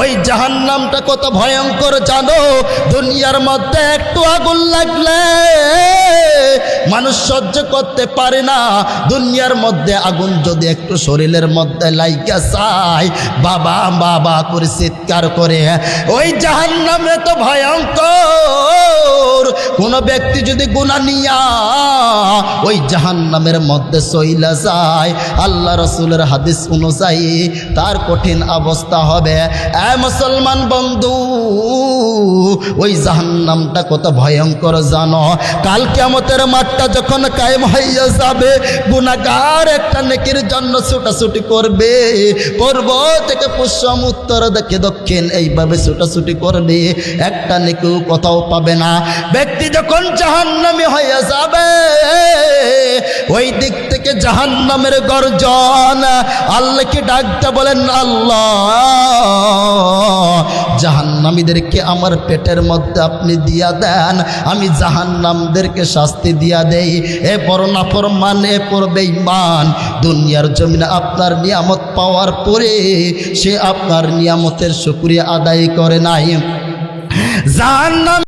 ওই জাহান্নামটা কত ভয়ঙ্কর জানো? দুনিয়ার মধ্যে একটু আগুন লাগলে মানুষ সহ্য করতে পারে না। দুনিয়ার মধ্যে আগুন যদি একটু শরীরের মধ্যে লাইকা চাই বাবা বাবা করে চিৎকার করে। ওই জাহান্নামে তো ভয়ঙ্কর। কোনো ব্যক্তি যদি গুণা নিয়া ওই জাহান্নামের মধ্যে সইলা যায়। আল্লাহ রসুলের হাদিস অনুযায়ী তার কঠিন অবস্থা হবে। এ মুসলমান বন্ধু, ওই জাহান্নামটা কত ভয়ঙ্কর জানো। কাল কেমতের মাঠটা যখন কায়েম হইয়া যাবে গুণাগার একটা নেকির জন্য ছুটাছুটি করবে। পূর্ব থেকে পশ্চিম, উত্তর দেখে দক্ষিণ, এইভাবে ছুটাছুটি করবে একটা নেকিও কোথাও পাবে না। ব্যক্তি যখন জাহান্নামী হইয়া যাবে ওই দিক থেকে জাহান্নামের গর্জন। আল্লাহকে ডাকতে বলেন, আল্লাহ, জাহান্নামীদেরকে আমার পেটের মধ্যে আপনি দিয়া দেন। আমি জাহান্নামদেরকে শাস্তি দিয়া দেই। এ পরনা ফরমান এ পড়বে মান দুনিয়ার জমিনে আপনার নিয়ামত পাওয়ার পরে সে আপনার নিয়ামতের শুক্রিয়া আদায় করে নাই। জাহান্নাম